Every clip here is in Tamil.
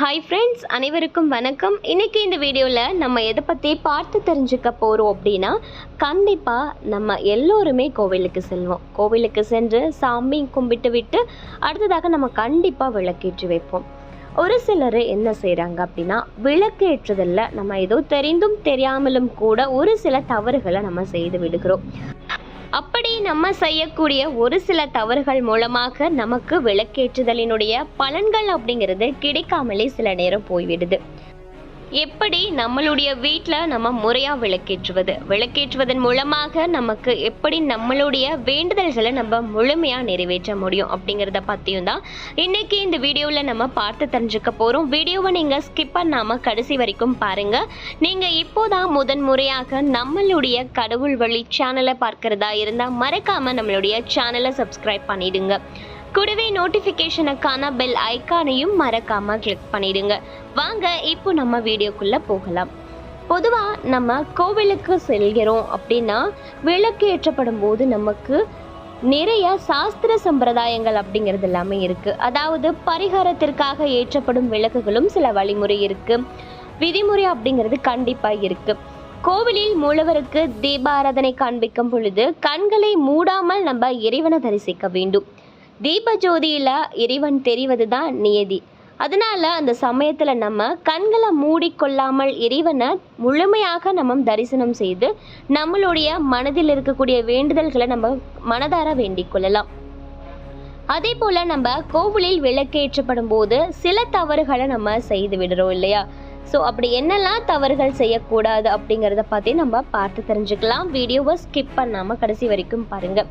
ஹாய் ஃப்ரெண்ட்ஸ் அனைவருக்கும் வணக்கம். இன்றைக்கி இந்த வீடியோவில் நம்ம எதை பற்றி பார்த்து தெரிஞ்சுக்க போகிறோம் அப்படின்னா கண்டிப்பாக நம்ம எல்லோருமே கோவிலுக்கு செல்வோம். கோவிலுக்கு சென்று சாமி கும்பிட்டு விட்டு அடுத்ததாக நம்ம கண்டிப்பாக விளக்கேற்றி வைப்போம். ஒரு சிலர் என்ன செய்கிறாங்க அப்படின்னா விளக்கு ஏற்றுதலில் நம்ம ஏதோ தெரிந்தும் தெரியாமலும் கூட ஒரு சில தவறுகளை நம்ம செய்து விடுகிறோம். அப்படி நம்ம செய்யக்கூடிய ஒரு சில தவறுகள் மூலமாக நமக்கு விளக்கேற்றுதலினுடைய பலன்கள் அப்படிங்கிறது கிடைக்காமலே சில நேரம் போய்விடுது. எப்படி நம்மளுடைய வீட்டில் நம்ம முறையாக விளக்கேற்றுவது? விளக்கேற்றுவதன் மூலமாக நமக்கு எப்படி நம்மளுடைய வேண்டுதல்களை நம்ம முழுமையாக நிறைவேற்ற முடியும் அப்படிங்கிறத பற்றியும் தான் இன்றைக்கி இந்த வீடியோவில் நம்ம பார்த்து தெரிஞ்சுக்க போகிறோம் வீடியோவை நீங்கள் ஸ்கிப் பண்ணாமல் கடைசி வரைக்கும் பாருங்கள் நீங்கள் இப்போதான் முதன் முறையாக நம்மளுடைய கடவுள் வழி சேனலை பார்க்குறதா இருந்தால் மறக்காமல் நம்மளுடைய சேனலை சப்ஸ்கிரைப் பண்ணிடுங்க. கூடவே நோட்டிஃபிகேஷனுக்கான பெல் ஐக்கானையும் மறக்காம கிளிக் பண்ணிடுங்க. வாங்க இப்போ நம்ம வீடியோக்குள்ள போகலாம். பொதுவாக நம்ம கோவிலுக்கு செல்கிறோம் அப்படின்னா விளக்கு ஏற்றப்படும் போது நமக்கு நிறைய சாஸ்திர சம்பிரதாயங்கள் அப்படிங்கிறது எல்லாமே இருக்கு. அதாவது பரிகாரத்திற்காக ஏற்றப்படும் விளக்குகளும் சில வழிமுறை இருக்கு. விதிமுறை அப்படிங்கிறது கண்டிப்பாக இருக்கு. கோவிலில் மூலவருக்கு தீபாராதனை காண்பிக்கும் பொழுது கண்களை மூடாமல் நம்ம இறைவனை தரிசிக்க வேண்டும். தீப ஜோதியில் இறைவன் தெரிவது தான் நியதி. அதனால அந்த சமயத்தில் நம்ம கண்களை மூடிக்கொள்ளாமல் இறைவனை முழுமையாக நம்ம தரிசனம் செய்து நம்மளுடைய மனதில் இருக்கக்கூடிய வேண்டுதல்களை நம்ம மனதார வேண்டிக் கொள்ளலாம். அதே போல நம்ம கோவிலில் விளக்கேற்றப்படும் போது சில தவறுகளை நம்ம செய்து விடுறோம் இல்லையா? ஸோ அப்படி என்னெல்லாம் தவறுகள் செய்யக்கூடாது அப்படிங்கிறத பற்றி நம்ம பார்த்து தெரிஞ்சுக்கலாம். வீடியோவை ஸ்கிப் பண்ணாமல் கடைசி வரைக்கும் பாருங்கள்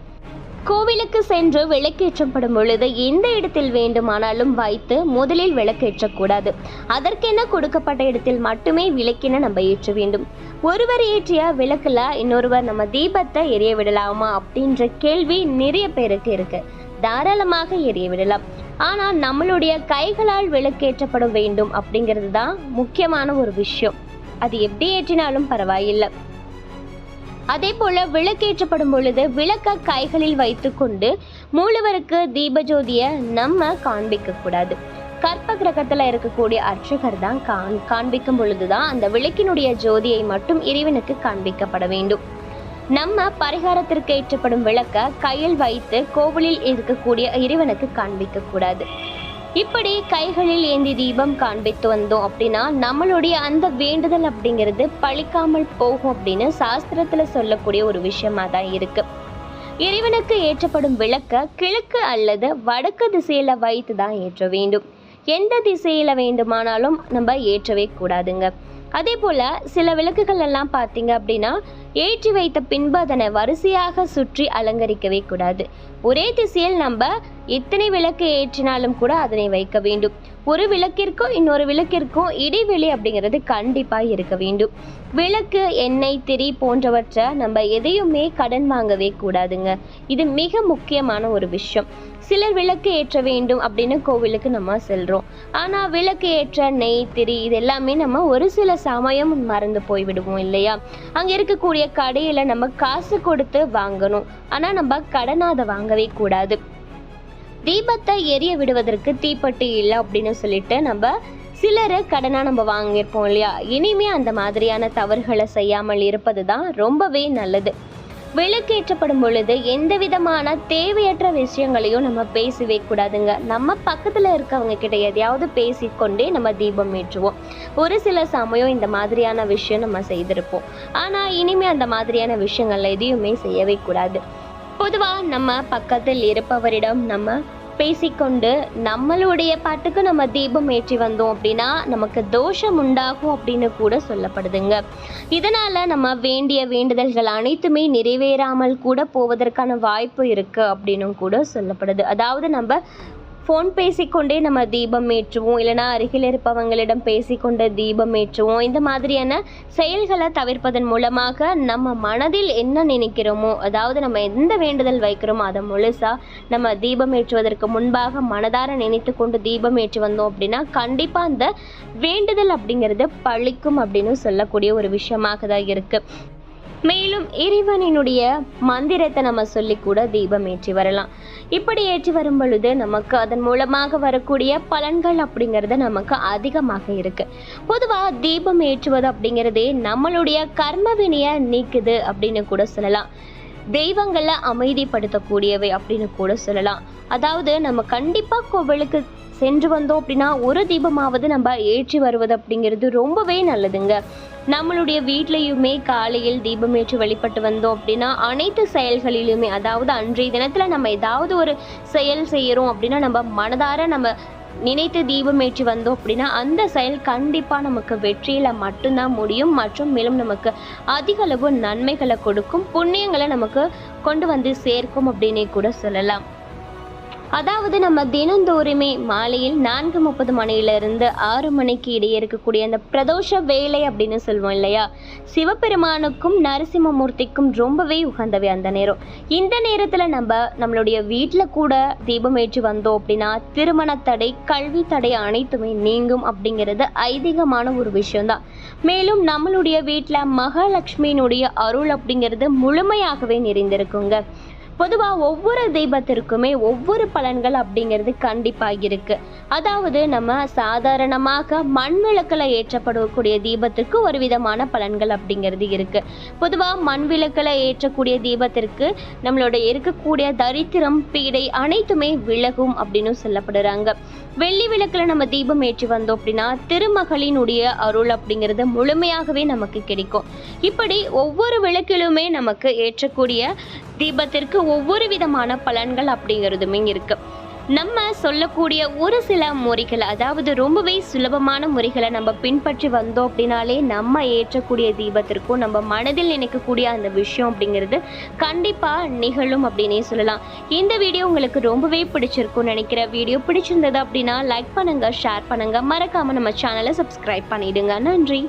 கோவிலுக்கு சென்று விளக்கேற்றப்படும் பொழுது எந்த இடத்தில் வேண்டுமானாலும் வைத்து முதலில் விளக்கேற்றக்கூடாது. அதற்கென கொடுக்கப்பட்ட இடத்தில் மட்டுமே விளக்கின நம்ம ஏற்ற வேண்டும். ஒருவர் ஏற்றிய விளக்கில் இன்னொருவர் நம்ம தீபத்தை எரிய விடலாமா அப்படின்ற கேள்வி நிறைய பேருக்கு இருக்கு. தாராளமாக எரிய விடலாம். ஆனால் நம்மளுடைய கைகளால் விளக்கேற்றப்பட வேண்டும் அப்படிங்கிறது தான் முக்கியமான ஒரு விஷயம். அது எப்படி ஏற்றினாலும் பரவாயில்லை. அதே போல விளக்கேற்றப்படும் பொழுது விளக்க கைகளில் வைத்துக்கொண்டு மூலவருக்கு தீபஜோதியை நம்ம காண்பிக்க கூடாது கற்ப கிரகத்துல இருக்கக்கூடிய அர்ச்சகர் தான் காண் காண்பிக்கும் பொழுதுதான் அந்த விளக்கினுடைய ஜோதியை மட்டும் இறைவனுக்கு காண்பிக்கப்பட வேண்டும். நம்ம பரிகாரத்திற்கு ஏற்றப்படும் விளக்க கையில் வைத்து கோவிலில் இருக்கக்கூடிய இறைவனுக்கு காண்பிக்க கூடாது இப்படி கைகளில் ஏந்தி தீபம் காண்பித்து வந்தோம் அப்படின்னா நம்மளுடைய அந்த வேண்டுதல் அப்படிங்கிறது பழிக்காமல் போகும் அப்படின்னு சாஸ்திரத்துல சொல்லக்கூடிய ஒரு விஷயமா தான் இருக்கு. இறைவனுக்கு ஏற்றப்படும் விளக்க கிழக்கு அல்லது வடக்கு திசையில வைத்து தான் ஏற்ற வேண்டும். எந்த திசையில வேண்டுமானாலும் நம்ம ஏற்றவே கூடாதுங்க. அதே போல சில விளக்குகள் எல்லாம் பார்த்தீங்க அப்படின்னா ஏற்றி வைத்த பின்பு அதனை வரிசையாக சுற்றி அலங்கரிக்கவே கூடாது. ஒரே திசையில் நம்ம எத்தனை விளக்கு ஏற்றினாலும் கூட அதனை வைக்க வேண்டும். ஒரு விளக்கிற்கும் இன்னொரு விளக்கிற்கும் இடைவெளி அப்படிங்கிறது கண்டிப்பாக இருக்க வேண்டும். விளக்கு எண்ணெய் திரி போன்றவற்றை நம்ம எதையுமே கடன் வாங்கவே கூடாதுங்க. இது மிக முக்கியமான ஒரு விஷயம். சிலர் விளக்கு ஏற்ற வேண்டும் அப்படின்னு கோவிலுக்கு நம்ம செல்றோம். ஆனா விளக்கு ஏற்ற நெய் திரி இது எல்லாமே நம்ம ஒரு சில சமயம் மறந்து போய்விடுவோம் இல்லையா? அங்க இருக்கக்கூடிய கடையில நம்ம காசு கொடுத்து வாங்கணும். ஆனா நம்ம கடனா அதை வாங்கவே கூடாது. தீபத்தை எரிய விடுவதற்கு தீப்பெட்டி இல்லை அப்படின்னு சொல்லிட்டு நம்ம சிலரை கடனாக நம்ம வாங்கியிருப்போம் இல்லையா? இனிமே அந்த மாதிரியான தவறுகளை செய்யாமல் இருப்பது தான் ரொம்பவே நல்லது. விளக்கேற்றப்படும் பொழுது எந்த விதமான தேவையற்ற விஷயங்களையும் நம்ம பேசவே கூடாதுங்க. நம்ம பக்கத்தில் இருக்கவங்க கிட்ட எதையாவது பேசிக்கொண்டே நம்ம தீபம் ஏற்றுவோம். ஒரு சில சமயம் இந்த மாதிரியான விஷயம் நம்ம செய்திருப்போம். ஆனால் இனிமே அந்த மாதிரியான விஷயங்கள் எதையுமே செய்யவே கூடாது. பொதுவாக நம்ம பக்கத்தில் இருப்பவரிடம் நம்ம பேசிக்கொண்டு நம்மளுடைய பாட்டுக்கு நம்ம தீபம் ஏற்றி வந்தோம் அப்படின்னா நமக்கு தோஷம் உண்டாகும் அப்படின்னு கூட சொல்லப்படுதுங்க. இதனால நம்ம வேண்டிய வேண்டுதல்கள் அனைத்துமே நிறைவேறாமல் கூட போவதற்கான வாய்ப்பு இருக்கு அப்படின்னும் கூட சொல்லப்படுது. அதாவது நம்ம ஃபோன் பேசிக்கொண்டே நம்ம தீபம் ஏற்றுவோம். இல்லைனா அருகில் இருப்பவங்களிடம் பேசிக்கொண்டு தீபம் ஏற்றுவோம். இந்த மாதிரியான செயல்களை தவிர்ப்பதன் மூலமாக நம்ம மனதில் என்ன நினைக்கிறோமோ அதாவது நம்ம எந்த வேண்டுதல் வைக்கிறோமோ அதை முழுசாக நம்ம தீபம் ஏற்றுவதற்கு முன்பாக மனதார நினைத்து கொண்டு தீபம் ஏற்றி வந்தோம் அப்படின்னா கண்டிப்பாக அந்த வேண்டுதல் அப்படிங்கிறது பழிக்கும் அப்படின்னு சொல்லக்கூடிய ஒரு விஷயமாக தான் இருக்குது மேலும் இறைவனினுடைய மந்திரத்தை நம்ம சொல்லி கூட தீபம் ஏற்றி வரலாம். இப்படி ஏற்றி வரும் பொழுது நமக்கு அதன் மூலமாக வரக்கூடிய பலன்கள் அப்படிங்கிறது நமக்கு அதிகமாக இருக்கு. பொதுவாக தீபம் ஏற்றுவது அப்படிங்கிறதே நம்மளுடைய கர்ம வினையை நீக்குது அப்படின்னு கூட சொல்லலாம். தெய்வங்களை அமைதிப்படுத்தக்கூடியவை அப்படின்னு கூட சொல்லலாம். அதாவது நம்ம கண்டிப்பாக கோவிலுக்கு சென்று வந்தோம் அப்படின்னா ஒரு தீபமாவது நம்ம ஏற்றி வருவது அப்படிங்கிறது ரொம்பவே நல்லதுங்க. நம்மளுடைய வீட்லேயுமே காலையில் தீபம் ஏற்றி வழிபட்டு வந்தோம் அப்படின்னா அனைத்து செயல்களிலுமே அதாவது அன்றைய தினத்தில் நம்ம ஏதாவது ஒரு செயல் செய்கிறோம் அப்படின்னா நம்ம மனதார நம்ம நினைத்து தீபம் ஏற்றி வந்தோம் அப்படின்னா அந்த செயல் கண்டிப்பாக நமக்கு வெற்றியில் மட்டும்தான் முடியும். மற்றும் மேலும் நமக்கு அதிக அளவு நன்மைகளை கொடுக்கும். புண்ணியங்களை நமக்கு கொண்டு வந்து சேர்க்கும் அப்படின்னே கூட சொல்லலாம். அதாவது நம்ம தினந்தோறுமே மாலையில் நான்கு முப்பது மணியிலிருந்து ஆறு மணிக்கு இடையே இருக்கக்கூடிய அந்த பிரதோஷ வேலை அப்படின்னு சொல்லுவோம் இல்லையா? சிவபெருமானுக்கும் நரசிம்மமூர்த்திக்கும் ரொம்பவே உகந்தவை அந்த நேரம். இந்த நேரத்தில் நம்ம நம்மளுடைய வீட்டில் கூட தீபம் ஏற்றி வந்தோம் அப்படின்னா திருமண தடை கல்வி தடை அனைத்துமே நீங்கும் அப்படிங்கிறது ஐதீகமான ஒரு விஷயம்தான். மேலும் நம்மளுடைய வீட்டில் மகாலட்சுமியினுடைய அருள் அப்படிங்கிறது முழுமையாகவே நிறைந்திருக்குங்க. பொதுவாக ஒவ்வொரு தெய்வத்திற்குமே ஒவ்வொரு பலன்கள் அப்படிங்கிறது கண்டிப்பாக இருக்கு. அதாவது நம்ம சாதாரணமாக மண் விளக்கில் ஏற்றப்படக்கூடிய தீபத்திற்கு ஒரு விதமான பலன்கள் அப்படிங்கிறது இருக்கு. பொதுவாக மண் விளக்கில் ஏற்றக்கூடிய தீபத்திற்கு நம்மளோட இருக்கக்கூடிய தரித்திரம் பீடை அனைத்துமே விலகும் அப்படின்னு சொல்லப்படுறாங்க. வெள்ளி விளக்கில் நம்ம தீபம் ஏற்றி வந்தோம் அப்படின்னா திருமகளினுடைய அருள் அப்படிங்கிறது முழுமையாகவே நமக்கு கிடைக்கும். இப்படி ஒவ்வொரு விளக்கிலுமே நமக்கு ஏற்றக்கூடிய தீபத்திற்கு ஒவ்வொரு விதமான பலன்கள் அப்படிங்கிறதுமே இருக்கு. நம்ம சொல்லக்கூடிய ஒரு சில முறைகள் அதாவது ரொம்பவே சுலபமான முறைகளை நம்ம பின்பற்றி வந்தோம் அப்படின்னாலே நம்ம ஏற்றக்கூடிய தீபத்திற்கும் நம்ம மனதில் நினைக்கக்கூடிய அந்த விஷயம் அப்படிங்கிறது கண்டிப்பாக நிகழும் அப்படின்னே சொல்லலாம். இந்த வீடியோ உங்களுக்கு ரொம்பவே பிடிச்சிருக்கும்னு நினைக்கிற வீடியோ பிடிச்சிருந்தது அப்படின்னா லைக் பண்ணுங்கள் ஷேர் பண்ணுங்கள் மறக்காமல் நம்ம சேனலை சப்ஸ்கிரைப் பண்ணிடுங்க. நன்றி.